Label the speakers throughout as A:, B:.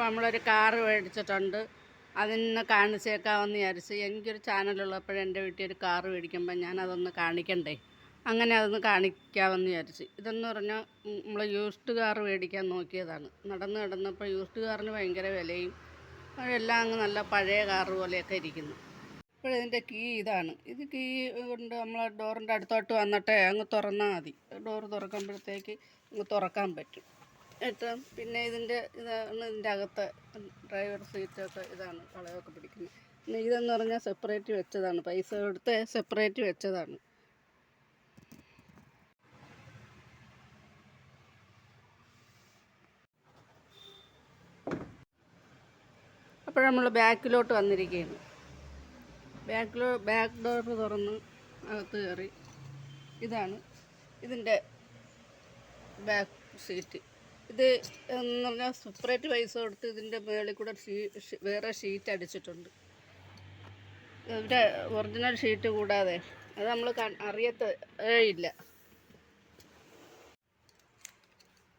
A: അപ്പോൾ നമ്മളൊരു കാറ് മേടിച്ചിട്ടുണ്ട്. അതിന് കാണിച്ചേക്കാമെന്ന് വിചാരിച്ച് എനിക്കൊരു ചാനലുള്ളപ്പോഴും എന്റെ വീട്ടിൽ ഒരു കാറ് മേടിക്കുമ്പോൾ ഞാൻ അതൊന്ന് കാണിക്കണ്ടേ? അങ്ങനെ അതൊന്ന് കാണിക്കാമെന്ന് വിചാരിച്ച്. ഇതെന്ന് പറഞ്ഞാൽ നമ്മൾ യൂസ്ഡ് കാർ മേടിക്കാൻ നോക്കിയതാണ്. നടന്ന് നടന്നപ്പോൾ യൂസ്ഡ് കാറിന് ഭയങ്കര വിലയും എല്ലാം അങ്ങ് നല്ല പഴയ കാറ് പോലെയൊക്കെ ഇരിക്കുന്നു. അപ്പോൾ ഇതിന്റെ കീ ഇതാണ്. ഇത് കീ കൊണ്ട് നമ്മൾ ഡോറിന്റെ അടുത്തോട്ട് വന്നിട്ടേ അങ്ങ് തുറന്നാൽ മതി. ഡോറ് തുറക്കുമ്പോഴത്തേക്ക് അങ്ങ് തുറക്കാൻ പറ്റും. ഏറ്റവും പിന്നെ ഇതിന്റെ ഇതാണ് ഇതിന്റെ അകത്ത് ഡ്രൈവർ സീറ്റൊക്കെ ഇതാണ് വളയൊക്കെ പിടിക്കുന്നത്. പിന്നെ ഇതെന്ന് പറഞ്ഞാൽ സെപ്പറേറ്റ് വെച്ചതാണ്. പൈസ കൊടുത്ത് സെപ്പറേറ്റ് വെച്ചതാണ്. അപ്പോൾ നമ്മൾ ബാക്കിലോട്ട് വന്നിരിക്കുകയാണ്. ബാക്കിലോ ബാക്ക് ഡോർ തുറന്ന് അകത്ത് കയറി. ഇതാണ് ഇതിന്റെ ബാക്ക് സീറ്റ്. ഇത് എന്ന് പറഞ്ഞാൽ സെപ്പറേറ്റ് പൈസ കൊടുത്ത് ഇതിന്റെ മുകളിൽ കൂടെ വേറെ ഷീറ്റ് അടിച്ചിട്ടുണ്ട്. ഇവിടെ ഒറിജിനൽ ഷീറ്റ് കൂടാതെ. അത് നമ്മൾ അറിയത്ത ഇല്ല.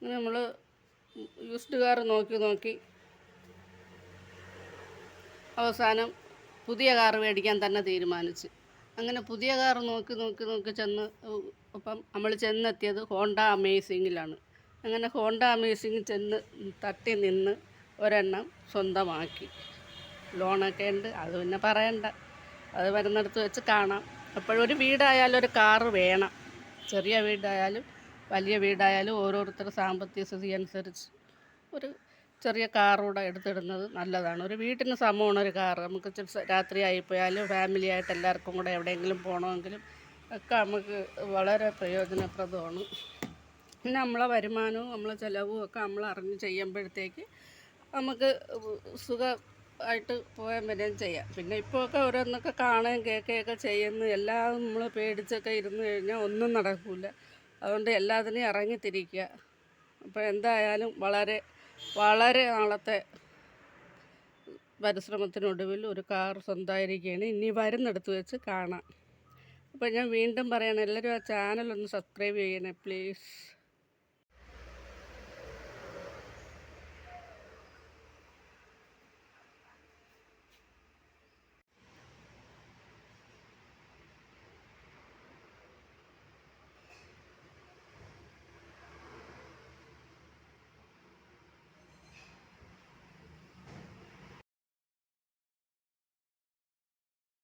A: നമ്മൾ യൂസ്ഡ് കാർ നോക്കി നോക്കി അവസാനം പുതിയ കാർ മേടിക്കാൻ തന്നെ തീരുമാനിച്ച്. അങ്ങനെ പുതിയ കാർ നോക്കി നോക്കി നോക്കി ചെന്ന് അപ്പം നമ്മൾ ചെന്നെത്തിയത് ഹോണ്ട അമേസിങ്ങിലാണ് അങ്ങനെ ഹോണ്ട അമേസിങ് ചെന്ന് തട്ടി നിന്ന് ഒരെണ്ണം സ്വന്തമാക്കി. ലോണൊക്കെ ഉണ്ട് അത് പിന്നെ പറയണ്ട. അത് വരുന്നിടത്ത് വെച്ച് കാണാം. അപ്പോഴൊരു വീടായാലും ഒരു കാറ് വേണം. ചെറിയ വീടായാലും വലിയ വീടായാലും ഓരോരുത്തരുടെ സാമ്പത്തിക സ്ഥിതി അനുസരിച്ച് ഒരു ചെറിയ കാറൂടെ എടുത്തിടുന്നത് നല്ലതാണ്. ഒരു വീട്ടിന് സമമാണ് ഒരു കാറ്. നമുക്ക് ഇച്ചിരി രാത്രി ആയിപ്പോയാലും ഫാമിലി ആയിട്ട് എല്ലാവർക്കും കൂടെ എവിടെയെങ്കിലും പോകണമെങ്കിലും ഒക്കെ നമുക്ക് വളരെ പ്രയോജനപ്രദമാണ്. നമ്മളെ വരുമാനവും നമ്മളെ ചിലവും ഒക്കെ നമ്മൾ അറിഞ്ഞ് ചെയ്യുമ്പോഴത്തേക്ക് നമുക്ക് സുഖമായിട്ട് പോകാൻ വരികയും ചെയ്യാം. പിന്നെ ഇപ്പോഴൊക്കെ ഓരോന്നൊക്കെ കാണുകയും കേൾക്കുകയൊക്കെ ചെയ്യുന്നു. എല്ലാം നമ്മൾ പേടിച്ചൊക്കെ ഇരുന്ന് കഴിഞ്ഞാൽ ഒന്നും നടക്കില്ല അതുകൊണ്ട് എല്ലാത്തിനെയും ഇറങ്ങിത്തിരിക്കുക അപ്പോൾ എന്തായാലും വളരെ വളരെ നാളത്തെ പരിശ്രമത്തിനൊടുവിൽ ഒരു കാർ സ്വന്തമായിരിക്കുകയാണ്. ഇനി വരുന്നിടത്ത് വെച്ച് കാണാം. അപ്പോൾ ഞാൻ വീണ്ടും പറയണം എല്ലാവരും ആ ചാനൽ ഒന്ന് സബ്സ്ക്രൈബ് ചെയ്യണേ പ്ലീസ്